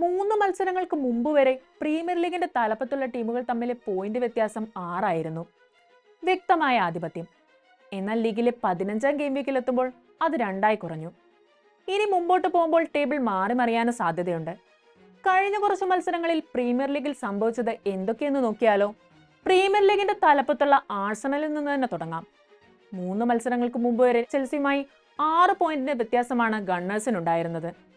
മൂന്ന് മത്സരങ്ങൾക്ക് മുമ്പ് വരെ പ്രീമിയർ ലീഗിന്റെ തലപ്പത്തുള്ള ടീമുകൾ തമ്മിലെ പോയിന്റ് വ്യത്യാസം ആറായിരുന്നു. വ്യക്തമായ ആധിപത്യം. എന്നാൽ ലീഗിലെ പതിനഞ്ചാം ഗെയിം വീക്കിലെത്തുമ്പോൾ അത് രണ്ടായി കുറഞ്ഞു. ഇനി മുമ്പോട്ട് പോകുമ്പോൾ ടേബിൾ മാറി മറിയാനും സാധ്യതയുണ്ട്. കഴിഞ്ഞ കുറച്ച് മത്സരങ്ങളിൽ പ്രീമിയർ ലീഗിൽ സംഭവിച്ചത് എന്തൊക്കെയെന്ന് നോക്കിയാലോ പ്രീമിയർ ലീഗിന്റെ തലപ്പത്തുള്ള ആഴ്സണലിൽ നിന്ന് തന്നെ തുടങ്ങാം. മൂന്ന് മത്സരങ്ങൾക്ക് മുമ്പ് വരെ ചെൽസിയുമായി ആറ് പോയിന്റിന്റെ വ്യത്യാസമാണ് ഗണ്ണേഴ്സിനുണ്ടായിരുന്നത്.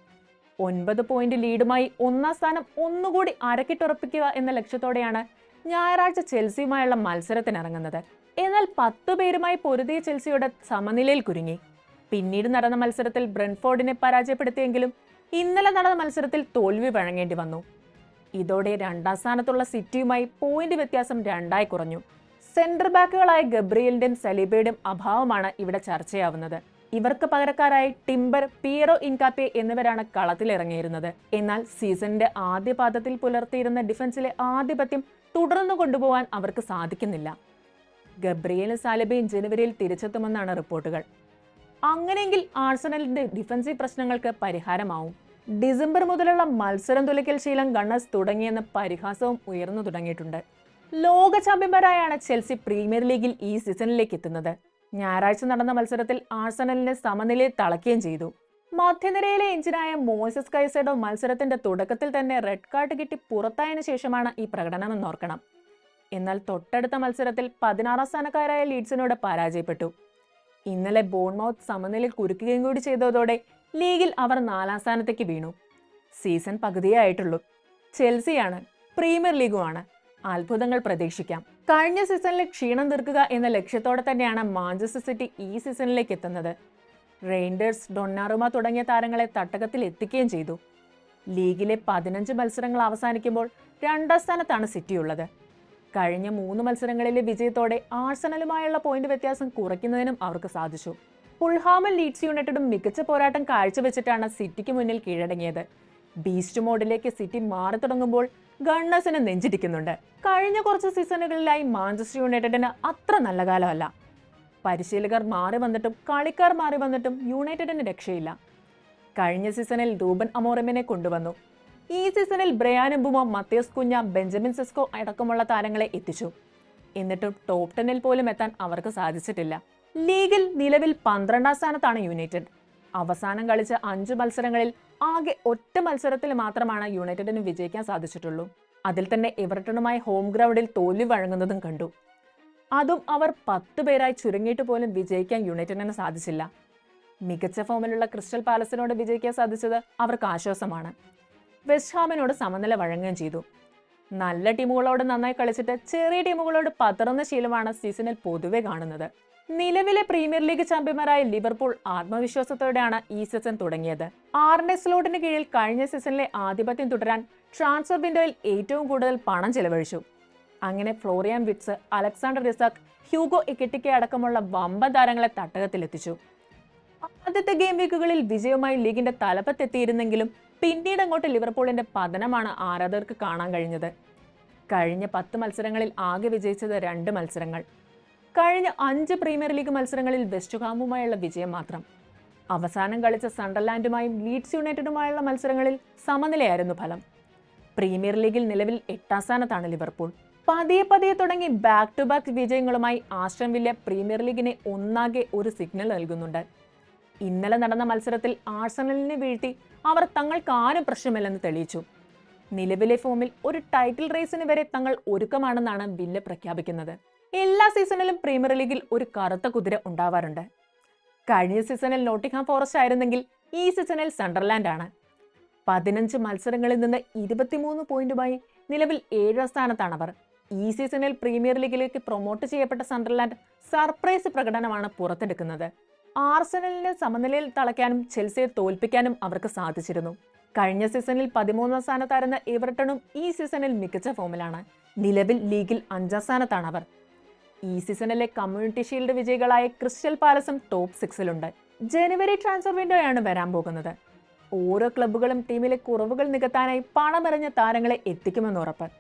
ഒൻപത് പോയിന്റ് ലീഡുമായി ഒന്നാം സ്ഥാനം ഒന്നുകൂടി അരക്കിട്ടുറപ്പിക്കുക എന്ന ലക്ഷ്യത്തോടെയാണ് ഞായറാഴ്ച ചെൽസിയുമായുള്ള മത്സരത്തിനിറങ്ങുന്നത്. എന്നാൽ പത്ത് പേരുമായി പൊരുതിയ ചെൽസിയുടെ സമനിലയിൽ കുരുങ്ങി. പിന്നീട് നടന്ന മത്സരത്തിൽ ബ്രൻഫോർഡിനെ പരാജയപ്പെടുത്തിയെങ്കിലും ഇന്നലെ നടന്ന മത്സരത്തിൽ തോൽവി വഴങ്ങേണ്ടി വന്നു. ഇതോടെ രണ്ടാം സ്ഥാനത്തുള്ള സിറ്റിയുമായി പോയിന്റ് വ്യത്യാസം രണ്ടായി കുറഞ്ഞു. സെന്റർ ബാക്കുകളായ ഗബ്രിയലിന്റെയും സലീബയുടെയും അഭാവമാണ് ഇവിടെ ചർച്ചയാവുന്നത്. ഇവർക്ക് പകരക്കാരായി ടിംബർ പിയറോ ഇൻകാപ്പെ എന്നിവരാണ് കളത്തിലിറങ്ങിയിരുന്നത്. എന്നാൽ സീസണിന്റെ ആദ്യ പാദത്തിൽ പുലർത്തിയിരുന്ന ഡിഫൻസിലെ ആധിപത്യം തുടർന്നു കൊണ്ടുപോകാൻ അവർക്ക് സാധിക്കുന്നില്ല. ഗബ്രിയേൽ സാലബയും ജനുവരിയിൽ തിരിച്ചെത്തുമെന്നാണ് റിപ്പോർട്ടുകൾ. അങ്ങനെയെങ്കിൽ ആഴ്സണലിന്റെ ഡിഫൻസീവ് പ്രശ്നങ്ങൾക്ക് പരിഹാരമാവും. ഡിസംബർ മുതലുള്ള മത്സരം തുലയ്ക്കൽ ശീലം ഗണ്ണസ് തുടങ്ങിയെന്ന പരിഹാസവും ഉയർന്നു തുടങ്ങിയിട്ടുണ്ട്. ലോക ചാമ്പ്യന്മാരായാണ് ചെൽസി പ്രീമിയർ ലീഗിൽ ഈ സീസണിലേക്ക് എത്തുന്നത്. ഞായറാഴ്ച നടന്ന മത്സരത്തിൽ ആഴ്സണലിനെ സമനിലയിൽ തളയ്ക്കുകയും ചെയ്തു. മധ്യനിരയിലെ എഞ്ചിനായ മോസസ് കൈസഡോ മത്സരത്തിന്റെ തുടക്കത്തിൽ തന്നെ റെഡ് കാർഡ് കിട്ടി പുറത്തായതിനു ശേഷമാണ് ഈ പ്രകടനം എന്നോർക്കണം എന്നാൽ തൊട്ടടുത്ത മത്സരത്തിൽ പതിനാറാം സ്ഥാനക്കാരായ ലീഡ്സിനോട് പരാജയപ്പെട്ടു. ഇന്നലെ ബോൺമൗത്ത് സമനിലയിൽ കുരുക്കുകയും കൂടി ചെയ്തതോടെ ലീഗിൽ അവർ നാലാം സ്ഥാനത്തേക്ക് വീണു. സീസൺ പകുതിയായിട്ടുള്ളൂ. ചെൽസിയാണ് പ്രീമിയർ ലീഗുമാണ്. അത്ഭുതങ്ങൾ പ്രതീക്ഷിക്കാം. കഴിഞ്ഞ സീസണിലെ ക്ഷീണം തീർക്കുക എന്ന ലക്ഷ്യത്തോടെ തന്നെയാണ് മാഞ്ചസ്റ്റർ സിറ്റി ഈ സീസണിലേക്ക് എത്തുന്നത്. റെയിൻഡേഴ്സ് ഡൊണ്ണാറുമ തുടങ്ങിയ താരങ്ങളെ തട്ടകത്തിൽ എത്തിക്കുകയും ചെയ്തു. ലീഗിലെ പതിനഞ്ച് മത്സരങ്ങൾ അവസാനിക്കുമ്പോൾ രണ്ടാം സ്ഥാനത്താണ് സിറ്റി ഉള്ളത്. കഴിഞ്ഞ മൂന്ന് മത്സരങ്ങളിലെ വിജയത്തോടെ ആഴ്സണലുമായുള്ള പോയിന്റ് വ്യത്യാസം കുറയ്ക്കുന്നതിനും അവർക്ക് സാധിച്ചു. ഫുൾഹാമും ലീഡ്സ് യുണൈറ്റഡും മികച്ച പോരാട്ടം കാഴ്ചവെച്ചിട്ടാണ് സിറ്റിക്ക് മുന്നിൽ കീഴടങ്ങിയത്. ബീസ്റ്റ് മോഡിലേക്ക് സിറ്റി മാറി തുടങ്ങുമ്പോൾ ഗണ്ണേഴ്സിനെ നെഞ്ചിടിക്കുന്നുണ്ട്. കഴിഞ്ഞ കുറച്ച് സീസണുകളിലായി മാഞ്ചസ്റ്റർ യുണൈറ്റഡിന് അത്ര നല്ല കാലമല്ല. പരിശീലകർ മാറി വന്നിട്ടും കളിക്കാർ മാറി വന്നിട്ടും യുണൈറ്റഡിന് രക്ഷയില്ല. കഴിഞ്ഞ സീസണിൽ റൂബൻ അമോറമിനെ കൊണ്ടുവന്നു. ഈ സീസണിൽ ബ്രയാനുംബുമോ മത്തിയസ് കുഞ്ഞ ബെഞ്ചമിൻ സിസ്കോ അടക്കമുള്ള താരങ്ങളെ എത്തിച്ചു. എന്നിട്ടും ടോപ് ടെന്നിൽ പോലും എത്താൻ അവർക്ക് സാധിച്ചിട്ടില്ല. ലീഗിൽ നിലവിൽ പന്ത്രണ്ടാം സ്ഥാനത്താണ് യുണൈറ്റഡ്. അവസാനം കളിച്ച അഞ്ച് മത്സരങ്ങളിൽ ആകെ ഒറ്റ മത്സരത്തിൽ മാത്രമാണ് യുണൈറ്റഡിന് വിജയിക്കാൻ സാധിച്ചിട്ടുള്ളൂ. അതിൽ തന്നെ എവർട്ടണുമായി ഹോം ഗ്രൗണ്ടിൽ തോൽവി വഴങ്ങുന്നതും കണ്ടു. അതും അവർ പത്ത് പേരായി ചുരുങ്ങിയിട്ട് പോലും വിജയിക്കാൻ യുണൈറ്റഡിന് സാധിച്ചില്ല. മികച്ച ഫോമിലുള്ള ക്രിസ്റ്റൽ പാലസിനോട് വിജയിക്കാൻ സാധിച്ചത് അവർക്ക് ആശ്വാസമാണ്. വെസ്റ്റ് ഹാമിനോട് സമനില വഴങ്ങുകയും ചെയ്തു. നല്ല ടീമുകളോട് നന്നായി കളിച്ചിട്ട് ചെറിയ ടീമുകളോട് പതറുന്ന ശീലമാണ് സീസണിൽ പൊതുവെ കാണുന്നത്. നിലവിലെ പ്രീമിയർ ലീഗ് ചാമ്പ്യന്മാരായ ലിവർപൂൾ ആത്മവിശ്വാസത്തോടെയാണ് ഈ സീസൺ തുടങ്ങിയത്. ആറിന്റെ സ്ലോട്ടിന് കീഴിൽ കഴിഞ്ഞ സീസണിലെ ആധിപത്യം തുടരാൻ ട്രാൻസ്ഫർ വിൻഡോയിൽ ഏറ്റവും കൂടുതൽ പണം ചെലവഴിച്ചു. അങ്ങനെ Florian Wirtz Alexander Isak Hugo Ekitike അടക്കമുള്ള വമ്പൻ താരങ്ങളെ തട്ടകത്തിലെത്തിച്ചു. ആദ്യത്തെ ഗെയിം വീക്കുകളിൽ വിജയവുമായി ലീഗിന്റെ തലപ്പത്തെത്തിയിരുന്നെങ്കിലും പിന്നീട് അങ്ങോട്ട് ലിവർപൂളിന്റെ പതനമാണ് ആരാധകർക്ക് കാണാൻ കഴിഞ്ഞത്. കഴിഞ്ഞ പത്ത് മത്സരങ്ങളിൽ ആകെ വിജയിച്ചത് രണ്ട് മത്സരങ്ങൾ. കഴിഞ്ഞ അഞ്ച് പ്രീമിയർ ലീഗ് മത്സരങ്ങളിൽ വെസ്റ്റ് ഹാമുമായുള്ള വിജയം മാത്രം. അവസാനം കളിച്ച സണ്ടർലാൻഡുമായും ലീഡ്സ് യുണൈറ്റഡുമായുള്ള മത്സരങ്ങളിൽ സമനിലയായിരുന്നു ഫലം. പ്രീമിയർ ലീഗിൽ നിലവിൽ എട്ടാം സ്ഥാനത്താണ് ലിവർപൂൾ. പതിയെ പതിയെ തുടങ്ങി ബാക്ക് ടു ബാക്ക് വിജയങ്ങളുമായി ആശ്രം വില്ല പ്രീമിയർ ലീഗിനെ ഒന്നാകെ ഒരു സിഗ്നൽ നൽകുന്നുണ്ട്. ഇന്നലെ നടന്ന മത്സരത്തിൽ ആഴ്സണലിനെ വീഴ്ത്തി അവർ തങ്ങൾക്ക് ആരും പ്രശ്നമില്ലെന്ന് തെളിയിച്ചു. നിലവിലെ ഫോമിൽ ഒരു ടൈറ്റിൽ റേസിന് വരെ തങ്ങൾ ഒരുക്കമാണെന്നാണ് ബില്ല് പ്രഖ്യാപിക്കുന്നത്. എല്ലാ സീസണിലും പ്രീമിയർ ലീഗിൽ ഒരു കറുത്ത കുതിര ഉണ്ടാവാറുണ്ട്. കഴിഞ്ഞ സീസണിൽ നോട്ടിഹാം ഫോറസ്റ്റ് ആയിരുന്നെങ്കിൽ ഈ സീസണിൽ സണ്ടർലാൻഡ് ആണ്. പതിനഞ്ച് മത്സരങ്ങളിൽ നിന്ന് ഇരുപത്തിമൂന്ന് പോയിന്റുമായി നിലവിൽ ഏഴാം സ്ഥാനത്താണ് അവർ. ഈ സീസണിൽ പ്രീമിയർ ലീഗിലേക്ക് പ്രൊമോട്ട് ചെയ്യപ്പെട്ട സണ്ടർലാൻഡ് സർപ്രൈസ് പ്രകടനമാണ് പുറത്തെടുക്കുന്നത്. ആർസണലിനെ സമനിലയിൽ തളയ്ക്കാനും ചെൽസിയെ തോൽപ്പിക്കാനും അവർക്ക് സാധിച്ചിരുന്നു. കഴിഞ്ഞ സീസണിൽ പതിമൂന്നാം സ്ഥാനത്തായിരുന്ന എവർട്ടണും ഈ സീസണിൽ മികച്ച ഫോമിലാണ്. നിലവിൽ ലീഗിൽ അഞ്ചാം സ്ഥാനത്താണ് അവർ. ഈ സീസണിലെ കമ്മ്യൂണിറ്റി ഷീൽഡ് വിജയികളായ ക്രിസ്റ്റൽ പാലസും ടോപ്പ് സിക്സിലുണ്ട്. ജനുവരി ട്രാൻസ്ഫർ വിൻഡോയാണ് വരാൻ പോകുന്നത്. ഓരോ ക്ലബ്ബുകളും ടീമിലെ കുറവുകൾ നികത്താനായി പണമെറിഞ്ഞ താരങ്ങളെ എത്തിക്കുമെന്ന് ഉറപ്പ്.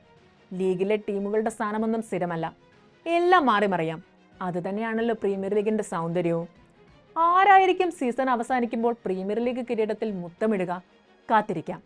ലീഗിലെ ടീമുകളുടെ സ്ഥാനമൊന്നും സ്ഥിരമല്ല. എല്ലാം മാറിമറിയാം. അതുതന്നെയാണല്ലോ പ്രീമിയർ ലീഗിന്റെ സൗന്ദര്യവും. ആരായിരിക്കും സീസൺ അവസാനിക്കുമ്പോൾ പ്രീമിയർ ലീഗ് കിരീടത്തിൽ മുത്തമിടുക? കാത്തിരിക്കാം.